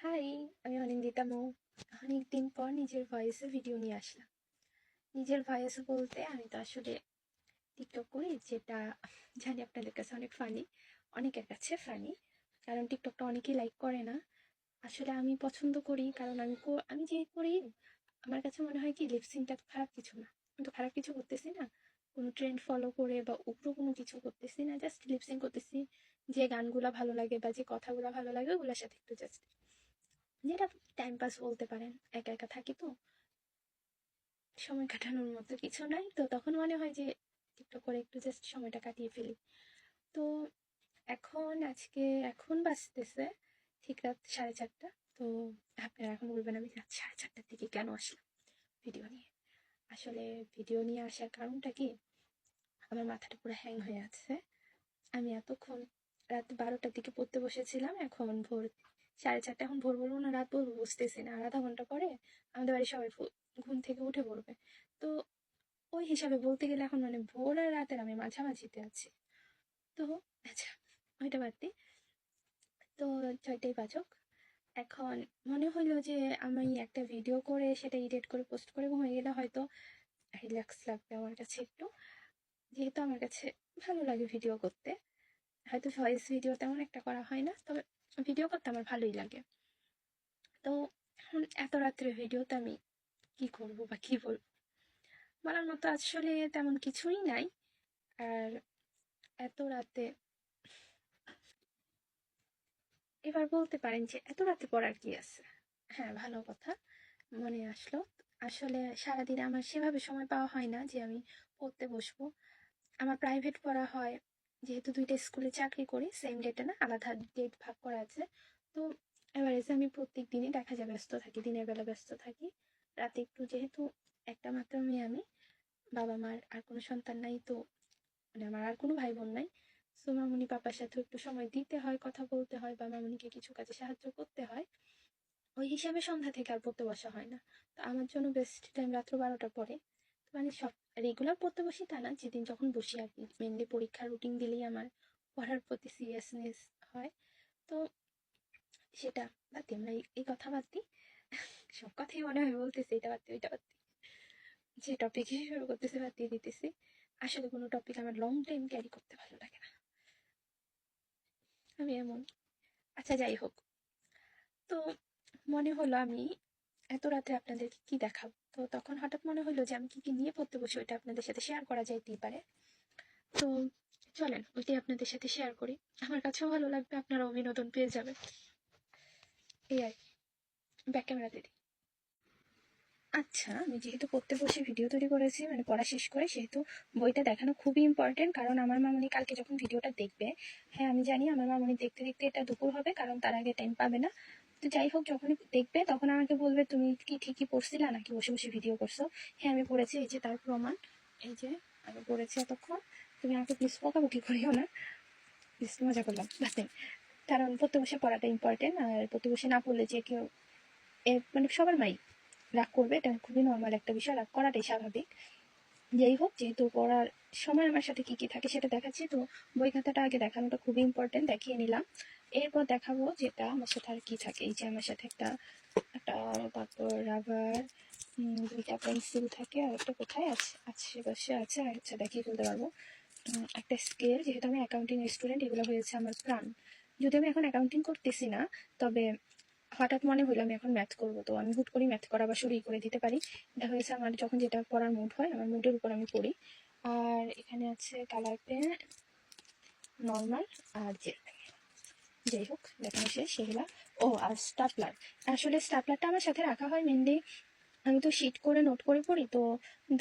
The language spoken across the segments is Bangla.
হাই, আমি অনিন্দিতা মৌ। অনেকদিন পর নিজের ভয়েসে ভিডিও নিয়ে আসলাম। নিজের ভয়েস বলতে আমি তো আসলে টিকটক করি, যেটা জানি আপনাদের কাছে অনেক ফানি অনেকের কাছে ফানি কারণ টিকটকটা অনেকেই লাইক করে না। আসলে আমি পছন্দ করি, কারণ আমি আমি যে করি, আমার কাছে মনে হয় কি লিপসিংটা খারাপ কিছু না। আমি তো খারাপ কিছু করতেছি না। কোনো ট্রেন্ড ফলো করে বা উগ্র কোনো কিছু করতেছি না জাস্ট লিপসিং করতেছি। যে গানগুলো ভালো লাগে বা যে কথাগুলো ভালো লাগে, ওগুলোর সাথে একটু জাস্ট যেটা টাইম পাস বলতে পারেন, একা একা থাকি তো। সময় কাটানোর মতো কিছু নাই। তো তখন মনে হয় যে টিকটক করে একটু জাস্ট সময়টা কাটিয়ে ফেলি। তো এখন, আজকে এখন বাঁচতেছে ঠিক রাত সাড়ে চারটা। তো আপনারা এখন বলবেন আমি রাত সাড়ে চারটার দিকে কেন আসলাম ভিডিও নিয়ে? আসলে ভিডিও নিয়ে আসার কারণটা কি? আমার মাথাটা পুরো হ্যাং হয়ে আছে। আমি এতক্ষণ রাত বারোটার দিকে পড়তে বসেছিলাম। এখন ভোর সাড়ে চারটা এখন ভোর বলব না রাত বলব বুঝতেছি না আধা ঘণ্টা পরে আমাদের বাড়ির সবাই ঘুম থেকে উঠে পড়বে। তো ওই হিসাবে বলতে গেলে এখন মানে ভোর আর রাতের আমি মাঝামাঝিতে আছি। তো আচ্ছা ওইটা বাদ দিই। তো ছয়টাই বাজক। এখন মনে হলো যে আমি একটা ভিডিও করে সেটা এডিট করে পোস্ট করে ঘুমিয়ে গেলে হয়তো রিল্যাক্স লাগবে আমার কাছে একটু। যেহেতু আমার কাছে ভালো লাগে ভিডিও করতে, হয়তো ভয়েস ভিডিও তেমন একটা করা হয় না, তবে ভিডিও করতে আমার ভালোই লাগে। তো এখন এত রাত্রে ভিডিওতে আমি কি করব বা কি বলব? বলার মতো আসলে তেমন কিছুই নাই। আর এত রাতে এবার বলতে পারেন যে এত রাতে পড়ার কি আছে? হ্যাঁ ভালো কথা। মনে আসলো। আসলে সারাদিন আমার সেভাবে সময় পাওয়া হয় না যে আমি পড়তে বসবো। আমার প্রাইভেট পড়া হয় যেহেতু দুইটা স্কুলে চাকরি করি সেম ডেটে না, আলাদা ডেট ভাগ করা আছে। তো এসে আমি প্রত্যেক দিনই দেখা যায় ব্যস্ত থাকি, দিনের বেলা ব্যস্ত থাকি। রাতে একটু যেহেতু একটা মাত্র মেয়ে আমি, বাবা মার আর কোনো সন্তান নাই, তো মানে আমার আর কোনো ভাই বোন নাই। সো মামুনি পাপার সাথে একটু সময় দিতে হয়, কথা বলতে হয় বা মামুনিকে কিছু কাজে সাহায্য করতে হয়। ওই হিসাবে সন্ধ্যা থেকে আর পড়তে বসা হয় না। তো আমার জন্য বেস্ট টাইম রাত্র বারোটার পরে মানে সব রেগুলার পড়তে বসি তা না, যেদিন যখন বসি আর কি। মেনলি পরীক্ষার রুটিন দিলেই আমার পড়ার প্রতি সিরিয়াসনেস হয়। তো সেটা বাদ দিই আমরা এই- কথা বাদ দিই। সব কথাই মনে হয় বলতেছি, এটা বাদ দিই ওইটা বাদ দিই যে টপিক শুরু করতেছি বাদ দিয়ে দিতেছি। আসলে কোনো টপিক আমার লং টাইম ক্যারি করতে ভালো লাগে না। আমি এমন। আচ্ছা যাই হোক। তো মনে হলো আমি এত রাতে আপনাদেরকে কি দেখাবো? তো তখন হঠাৎ মনে হলো যে আমি কি কি নিয়ে পড়তে বসি ওইটা আপনাদের সাথে শেয়ার করা যাইতেই পারে। তো চলেন, ওইটাই আপনাদের সাথে শেয়ার করি। আমার কাছেও ভালো লাগবে, আপনারাও বিনোদন পেয়ে যাবেন। এই আর ব্যাক ক্যামেরা দিদি আচ্ছা আমি যেহেতু পড়তে বসে ভিডিও তৈরি করেছি মানে পড়া শেষ করে, সেহেতু বইটা দেখানো খুবই ইম্পর্টেন্ট কারণ আমার মামনি কালকে যখন ভিডিওটা দেখবে হ্যাঁ আমি জানি আমার মামনি দেখতে দেখতে এটা দুপুর হবে, কারণ তার আগে টাইম পাবে না। তো যাই হোক, যখনই দেখবে তখন আমাকে বলবে, তুমি কি ঠিকই পড়ছিলা নাকি বসে বসে ভিডিও করছ? হ্যাঁ আমি পড়েছি, এই যে তার প্রমাণ, এই যে আমি পড়েছি এতক্ষণ। তুমি আমাকে প্লিজ বকাবকি করিও না। প্লিজ মজা করলাম দিন। কারণ পড়তে বসে পড়াটা ইম্পর্টেন্ট আর পড়তে বসে না পড়লে যে কেউ মানে সবার মাই রাগ করবে, এটা খুবই নর্মাল একটা বিষয়, রাগ করাটাই স্বাভাবিক। যাই হোক, যেহেতু পড়ার সময় আমার সাথে কি কি থাকে সেটা দেখাচ্ছি। তো বই খাতাটা আগে দেখানোটা খুবই ইম্পর্টেন্ট দেখিয়ে নিলাম। এরপর দেখাবো যেটা আমার সাথে আর কি থাকে। এই যে আমার সাথে একটা একটা তারপর রাবার দুইটা পেন্সিল থাকে আর একটা কোথায় আছে? বসে আছে। আর আচ্ছা দেখিয়ে ফেলতে পারব। একটা স্কেল যেহেতু আমি অ্যাকাউন্টিং স্টুডেন্ট এগুলো হয়েছে আমার প্রাণ। যদি আমি এখন অ্যাকাউন্টিং করতেছি না, তবে হঠাৎ মনে হলো আমি এখন ম্যাথ করব। তো আমি হুট করে ম্যাথ করা বা শুরুই করে দিতে পারি। এটা হয়েছে আমার যখন যেটা পড়ার মুড হয়, আমার মুডের উপর আমি পড়ি। আর এখানে আছে কালার পেন নর্মাল আর জেল যাই হোক, দেখানো শেষ সেগুলা ও, আর স্টাপলার আসলে স্টাপলারটা আমার সাথে রাখা হয় মেনলি আমি তো শিট করে নোট করে পড়ি, তো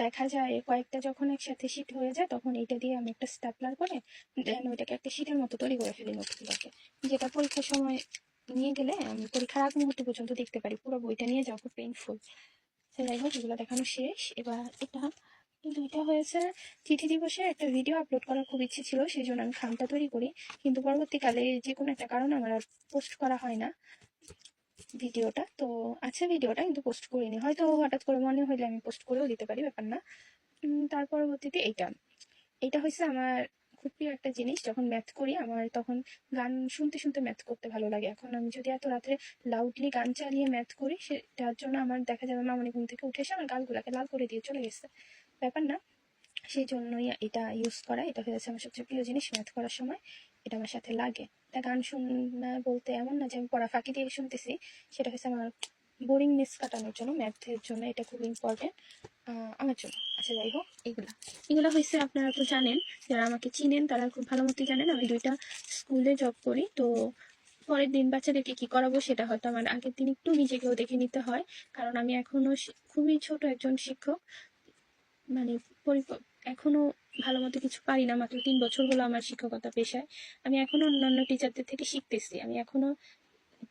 দেখা যায় কয়েকটা যখন একসাথে শিট হয়ে যায়, তখন এইটা দিয়ে আমি একটা স্টাপলার করে দেন ওইটাকে একটা শিটের মতো তৈরি করে ফেলি নোটগুলোকে যেটা পরীক্ষার সময় নিয়ে গেলে পরীক্ষার আগ মুহূর্তে পর্যন্ত দেখতে পারি। পুরো বইটা নিয়ে খুব পেইনফুল যাই হোক, এগুলো দেখানো শেষ। এবার এটা দুইটা হয়েছে চিঠি দিবসে একটা ভিডিও আপলোড করার খুব ইচ্ছে ছিল, সেই জন্য আমি খামটা তৈরি করি। কিন্তু পরবর্তীকালে যে কোনো একটা কারণে আমার আর পোস্ট করা হয় না ভিডিওটা। তো আছে ভিডিওটা, কিন্তু পোস্ট করিনি। হয়তো হঠাৎ করে মনে হইলে আমি পোস্ট করেও দিতে পারি, ব্যাপার না। তার পরবর্তীতে এইটা। এইটা হয়েছে আমার খুব প্রিয় একটা জিনিস, যখন ম্যাথ করি আমার তখন গান শুনতে শুনতে ম্যাথ করতে ভালো লাগে। এখন আমি যদি এত রাত্রে লাউডলি গান চালিয়ে ম্যাথ করি, সেটার জন্য আমার দেখা যাবে মামনি ঘুম থেকে উঠে এসে আমার গালগুলাকে লাল করে দিয়ে চলে গেছে। ব্যাপার না সেই জন্যই এটা ইউজ করা, এটা হয়েছে আমার সবচেয়ে প্রিয় জিনিস ম্যাথ করার সময়। এটা আমার সাথে লাগে। তা গান শুনা বলতে এমন না যে আমি পড়া ফাঁকি দিয়ে শুনতেছি, সেটা হচ্ছে আমার বোরিংনেস কাটানোর জন্য ম্যাথের জন্য এটা খুব ইম্পর্টেন্ট আমার জন্য। আচ্ছা যাই হোক এগুলা এগুলো হয়েছে আপনারা তো জানেন, যারা আমাকে চিনেন তারা খুব ভালো মতো জানেন। আমি দুইটা স্কুলে জব করি, তো পরের দিন বাচ্চাদেরকে কি করাবো সেটা হয়তো আমার আগের দিন একটু নিজেকেও দেখে নিতে হয়, কারণ আমি এখনও খুবই ছোট একজন শিক্ষক। মানে এখনও ভালো মতো কিছু পারি না, মাত্র তিন বছর হলো আমার শিক্ষকতা পেশায়। আমি এখনও অন্যান্য টিচারদের থেকে শিখতেছি, আমি এখনও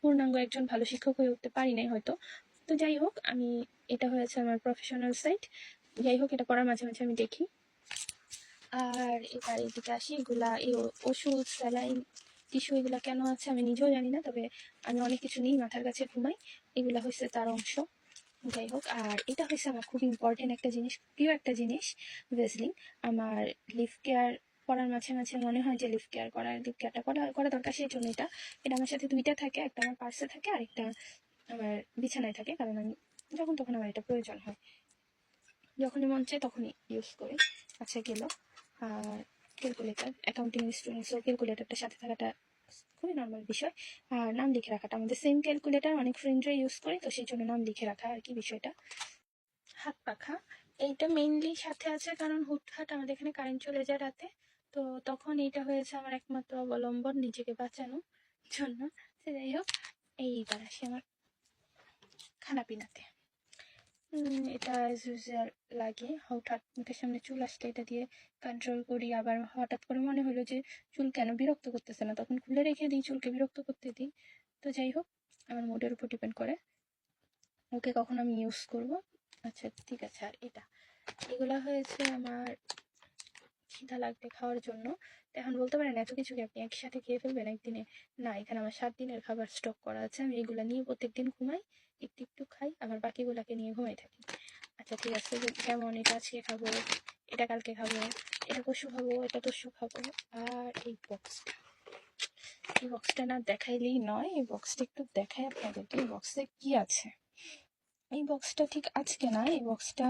পূর্ণাঙ্গ একজন ভালো শিক্ষক হয়ে উঠতে পারি নাই হয়তো। তো যাই হোক, আমি, এটা হয়েছে আমার প্রফেশনাল সাইট যাই হোক, এটা করার মাঝে মাঝে আমি দেখি। আর এবার এদিকে আসি, এগুলা এই ওষুধ, স্যালাইন, টিস্যু এগুলা কেন আছে আমি নিজেও জানি না, তবে আমি অনেক কিছু নিই, মাথার কাছে ঘুমাই। এগুলা হচ্ছে তার অংশ। যাই হোক, আর এটা হচ্ছে আমার খুব ইম্পর্টেন্ট একটা জিনিস, প্রিয় একটা জিনিস ভেসলিং আমার লিফ কেয়ার করার মাঝে মাঝে মনে হয় যে লিফ কেয়ার করার লিফ কেয়ারটা করা করা দরকার সেই জন্য এটা। এটা আমার সাথে দুইটা থাকে, একটা আমার পার্সে থাকে আর একটা আমার বিছানায় থাকে, কারণ আমি যখন তখন আমার এটা প্রয়োজন হয়। যখনই মন চায় তখনই ইউজ করি। আচ্ছা গেল। আর ক্যালকুলেটার অ্যাকাউন্টিং স্টুডেন্টসও ক্যালকুলেটারটার সাথে থাকাটা খুবই নর্মাল বিষয়। আর নাম লিখে রাখাটা, আমাদের সেম ক্যালকুলেটার অনেক ফ্রেন্ডরা ইউজ করে, তো সেই জন্য নাম লিখে রাখা আর কি বিষয়টা। হাত পাখা, এইটা মেইনলি সাথে আছে, কারণ হুটহাট আমাদের এখানে কারেন্ট চলে যায় রাতে। তো তখন এইটা হয়েছে আমার একমাত্র অবলম্বন নিজেকে বাঁচানোর জন্য। তো যাই হোক, এইবার আসি আমার খানা পিনাতে। এটা অ্যাজ ইউজুয়াল লাগে। হঠাৎ মুখের সামনে চুল আসলে এটা দিয়ে কন্ট্রোল করি। আবার হঠাৎ করে মনে হলো যে চুল কেন বিরক্ত করতেছে না? তখন খুলে রেখে দিই, চুলকে বিরক্ত করতে দিই। তো যাই হোক, আমার মুডের উপর ডিপেন্ড করে ওকে কখন আমি ইউজ করব। আচ্ছা ঠিক আছে, আর এটা। এগুলা হয়েছে আমার খিদা লাগবে খাওয়ার জন্য। এখন বলতে পারেন, এত কিছু কি আপনি একসাথে খেয়ে ফেলবেন? একদিনে না, এখানে আমার সাত দিনের খাবার স্টক করা আছে। আমি এগুলা নিয়ে প্রত্যেকদিন ঘুমাই, একটু একটু খাই, আবার বাকিগুলাকে নিয়ে ঘুমাই থাকি। আচ্ছা ঠিক আছে যেমন এটা আজকে খাব, এটা কালকে খাব, এটা পশু খাব, এটা তসু খাব, আর এই বক্সটা এই বক্সটা না দেখাইলেই নয়, এই বক্সটা একটু দেখাই আপনাদেরকে, এই বক্সে কি আছে? এই বক্সটা ঠিক আজকে না, এই বক্সটা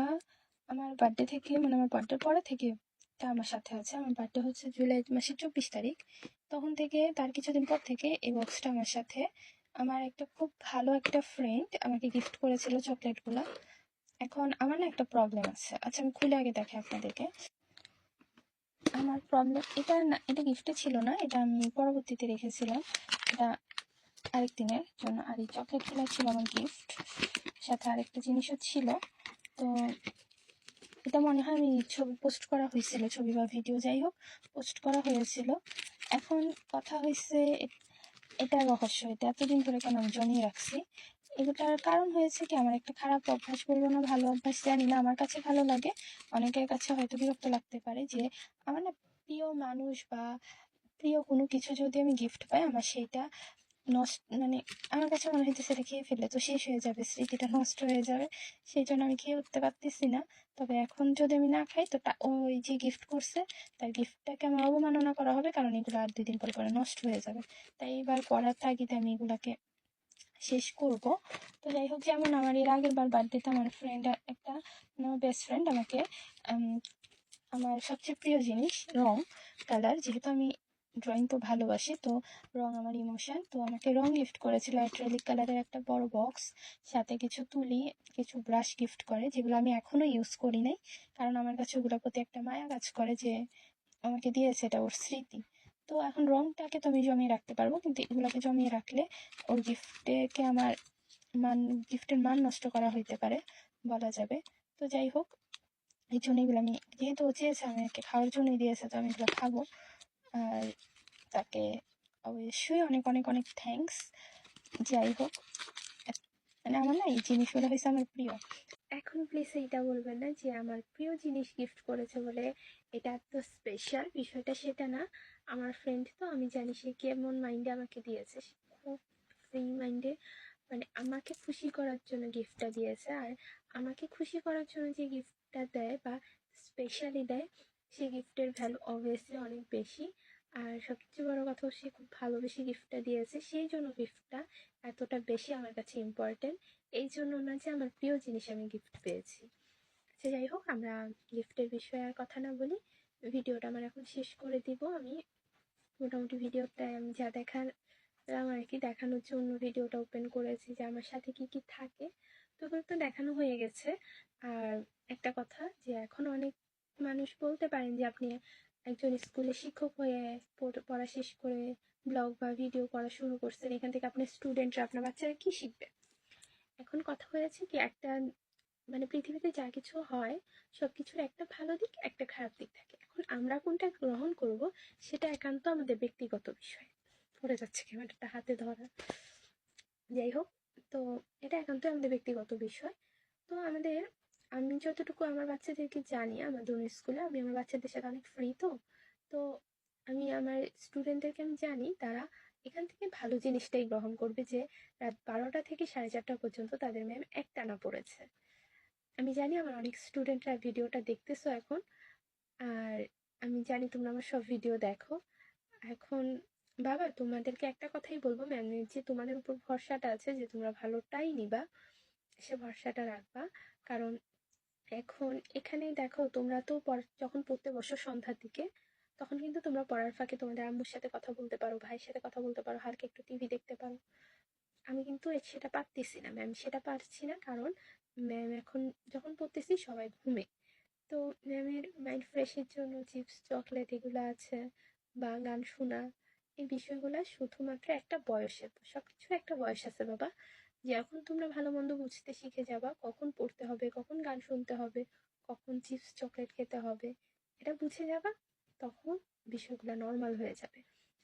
আমার বার্থডে থেকে মানে আমার বার্থডের পরে থেকে এটা আমার সাথে আছে। আমার বার্থডে হচ্ছে জুলাই মাসের চব্বিশ তারিখ। তখন থেকে, তার কিছুদিন পর থেকে এই বক্সটা আমার সাথে। আমার একটা খুব ভালো একটা ফ্রেন্ড আমাকে গিফট করেছিল চকলেটগুলো এখন আমার না একটা প্রবলেম আছে। আচ্ছা আমি খুলে আগে দেখে আপনাদেরকে। আমার প্রবলেম এটা না, এটা গিফটে ছিল না, এটা আমি পরবর্তীতে রেখেছিলাম। এটা আরেক দিনের জন্য। আর এই চকলেটগুলো ছিল আমার গিফট সাথে আরেকটা জিনিসও ছিল। তো এটা মনে হয় আমি ছবি পোস্ট করা হয়েছিল, ছবি বা ভিডিও যাই হোক পোস্ট করা হয়েছিল। এখন কথা হয়েছে এটা রহস্য, এটা এতদিন ধরে কেন আমি জমিয়ে রাখছি? এগুলোর কারণ হয়েছে কি, আমার একটা খারাপ অভ্যাস বলব না, ভালো অভ্যাস জানি না, আমার কাছে ভালো লাগে। অনেকের কাছে হয়তো বিরক্ত লাগতে পারে যে, আমার না প্রিয় মানুষ বা প্রিয় কোনো কিছু যদি আমি গিফট পাই, আমার সেইটা নষ্ট মানে আমার কাছে মনে হইতেছে সেটা খেয়ে ফেললে তো শেষ হয়ে যাবে, স্মৃতিটা নষ্ট হয়ে যাবে। সেই জন্য আমি খেয়ে উঠতে পারতেছি না। তবে এখন যদি আমি না খাই, তো ওই যে গিফট করছে, তার গিফটটাকে আমার অবমাননা করা হবে, কারণ এগুলো আর দুই দিন পরে পরে নষ্ট হয়ে যাবে। তাই এবার পড়ার তাগিদে আমি এগুলাকে শেষ করব। তো যাই হোক, যেমন আমার এর আগের বার বার্থডেতে আমার ফ্রেন্ড একটা আমার বেস্ট ফ্রেন্ড আমাকে আমার সবচেয়ে প্রিয় জিনিস, রং কালার যেহেতু আমি ড্রয়িং তো ভালোবাসি, তো রং আমার ইমোশন তো আমাকে রং গিফট করেছিল অ্যাক্রিলিক কালারের একটা বড় বক্স সাথে কিছু তুলি, কিছু ব্রাশ গিফট করে, যেগুলো আমি এখনও ইউজ করি নাই, কারণ আমার কাছে ওগুলোর প্রতি একটা মায়া কাজ করে যে আমাকে দিয়েছে এটা ওর স্মৃতি। তো এখন রংটাকে তো আমি জমিয়ে রাখতে পারব, কিন্তু এগুলোকে জমিয়ে রাখলে ওর গিফটেকে আমার মান গিফটের মান নষ্ট করা হইতে পারে, বলা যাবে। তো যাই হোক, এই জন্য এগুলো আমি, যেহেতু চেয়েছে আমি ওকে খাওয়ার জন্যই দিয়েছে, তো আমি এগুলো খাব। আর তাকে অবশ্যই অনেক অনেক অনেক থ্যাঙ্কস যাই হোক মানে আমার না এই জিনিসগুলো হয়েছে আমার প্রিয়। এখন প্লিজ এইটা বলবেন না যে আমার প্রিয় জিনিস গিফট করেছে বলে এটা এত স্পেশাল বিষয়টা সেটা না। আমার ফ্রেন্ড তো, আমি জানি সে কেমন মাইন্ডে আমাকে দিয়েছে। খুব ফ্রি মাইন্ডে মানে আমাকে খুশি করার জন্য গিফটটা দিয়েছে। আর আমাকে খুশি করার জন্য যে গিফটটা দেয় বা স্পেশালি দেয় সেই গিফটের ভ্যালু অবভিয়াসলি অনেক বেশি। আর সবচেয়ে বড় কথা সে খুব ভালোবেসে গিফটটা দিয়েছে। সেই জন্য গিফটটা এতটা বেশি আমার কাছে ইম্পর্টেন্ট এই জন্য না যে আমার প্রিয় জিনিস আমি গিফট পেয়েছি। আচ্ছা যাই হোক, আমরা গিফটের বিষয়ে আর কথা না বলি। ভিডিওটা আমার এখন শেষ করে দিব আমি। মোটামুটি ভিডিওটা আমি যা দেখার আর কি দেখানোর জন্য ভিডিওটা ওপেন করেছি যে আমার সাথে কি কি থাকে। তো তো দেখানো হয়ে গেছে। আর একটা কথা যে এখন অনেক মানুষ বলতে পারেন যে আপনি একজন স্কুলে শিক্ষক হয়ে পড়- শেষ করে ব্লগ বা ভিডিও করা শুরু করছেন, এখান থেকে আপনার স্টুডেন্টরা আপনার বাচ্চারা কি শিখবে? এখন কথা হয়েছে কি একটা মানে পৃথিবীতে যা কিছু হয় সব কিছুর একটা ভালো দিক, একটা খারাপ দিক থাকে। এখন আমরা কোনটা গ্রহণ করব, সেটা একান্ত আমাদের ব্যক্তিগত বিষয়। পড়ে যাচ্ছে ক্যামেরাটা হাতে ধরা। যাই হোক, তো এটা একান্ত আমাদের ব্যক্তিগত বিষয়। তো আমাদের আমি যতটুকু আমার বাচ্চাদেরকে জানি, আমার দোনো স্কুলে আমি আমার বাচ্চাদের সাথে অনেক ফ্রি তো তো আমি আমার স্টুডেন্টদেরকে আমি জানি, তারা এখান থেকে ভালো জিনিসটাই গ্রহণ করবে যে, রাত বারোটা থেকে সাড়ে চারটা পর্যন্ত তাদের ম্যাম একটানা পড়েছে। আমি জানি আমার অনেক স্টুডেন্টরা ভিডিওটা দেখতেছো এখন, আর আমি জানি তোমরা আমার সব ভিডিও দেখো। এখন, বাবা, তোমাদেরকে একটা কথাই বলব ম্যামের যে তোমাদের উপর ভরসাটা আছে যে তোমরা ভালোটাই নিবা, সে ভরসাটা রাখবা, কারণ এখন এখানে দেখো তোমরা তো যখন পড়তে বসো সন্ধ্যার দিকে, তখন কিন্তু তোমরা পড়ার ফাঁকে তোমাদের আম্মুর সাথে কথা বলতে পারো, ভাইয়ের সাথে কথা বলতে পারো, হালকা একটু টিভি দেখতে পারো। আমি কিন্তু সেটা পারতেছি না ম্যাম সেটা পারছি না কারণ ম্যাম এখন যখন পড়তেছি সবাই ঘুমে। তো ম্যামের মাইন্ড ফ্রেশের জন্য চিপস চকলেট এগুলো আছে বা গান শোনা, এই বিষয়গুলো শুধুমাত্র একটা বয়সের সব কিছুর একটা বয়স আছে বাবা। যখন তোমরা ভালো মন্দ বুঝতে শিখে যাবা, কখন পড়তে হবে, কখন গান শুনতে হবে, কখন চিপস চকলেট খেতে হবে, এটা বুঝে যাবা, তখন বিষয়গুলো নর্মাল হয়ে যাবে।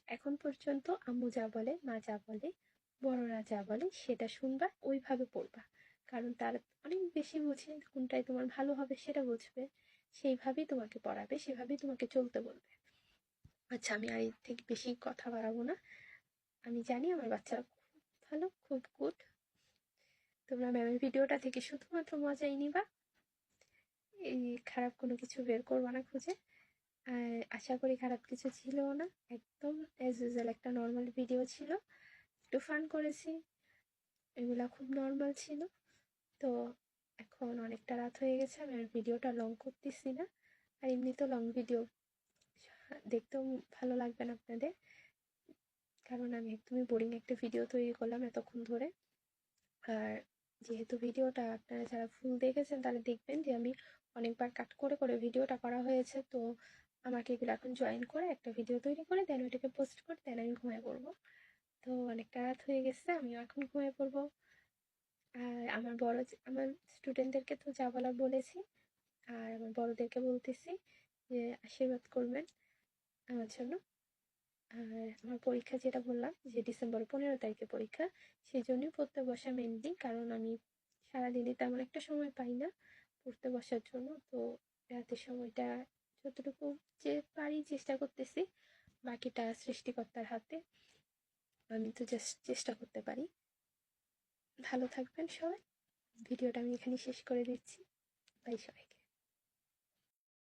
এখন পর্যন্ত আম্মু যা বলে, মা যা বলে, বড়রা যা বলে, সেটা শুনবা, ওইভাবে পড়বা। কারণ তারা অনেক বেশি বুঝে, কোনটাই তোমার ভালো হবে সেটা বুঝবে, সেইভাবেই তোমাকে পড়াবে, সেভাবেই তোমাকে চলতে বলবে। আচ্ছা আমি আর এর থেকে বেশি কথা বাড়াবো না। আমি জানি আমার বাচ্চারা খুব ভালো, খুব গুড তোমরা ম্যামের ভিডিওটা থেকে শুধুমাত্র মজাই নিবা। এই খারাপ কোনো কিছু বের করব না খুঁজে। আশা করি খারাপ কিছু ছিলও না। একদম অ্যাজ ইউজুয়াল একটা নর্মাল ভিডিও ছিল। একটু ফান করেছি। এগুলা খুব নর্মাল ছিল। তো এখন অনেকটা রাত হয়ে গেছে। আমি আর ভিডিওটা লং করতেছি না। আর এমনি তো লং ভিডিও দেখতেও ভালো লাগবে না আপনাদের। কারণ আমি একদমই বোরিং একটা ভিডিও তৈরি করলাম এতক্ষণ ধরে। আর যেহেতু ভিডিওটা আপনারা যারা ফুল দেখেছেন তারা দেখবেন যে আমি অনেকবার কাট করে করে ভিডিওটা করা হয়েছে। তো আমাকে এগুলো এখন জয়েন করে একটা ভিডিও তৈরি করে দেন ওইটাকে পোস্ট করে দেন আমি ঘুমিয়ে পড়ব। তো অনেকটা রাত হয়ে গেছে, আমিও এখন ঘুমিয়ে পড়ব। আর আমার বড় আমার স্টুডেন্টদেরকে তো যা বলার বলেছি, আর আমার বড়দেরকে বলতেছি যে আশীর্বাদ করবেন আমার জন্য। আর আমার পরীক্ষা যেটা বললাম, যে ডিসেম্বর পনেরো তারিখে পরীক্ষা সেই জন্যই পড়তে বসা মেনলি কারণ আমি সারাদিনে তেমন একটা সময় পাই না পড়তে বসার জন্য। তো রাতের সময়টা যতটুকু যে পারি চেষ্টা করতেছি, বাকিটা সৃষ্টিকর্তার হাতে আমি তো জাস্ট চেষ্টা করতে পারি। ভালো থাকবেন সবাই। ভিডিওটা আমি এখানে শেষ করে দিচ্ছি। বাই সবাইকে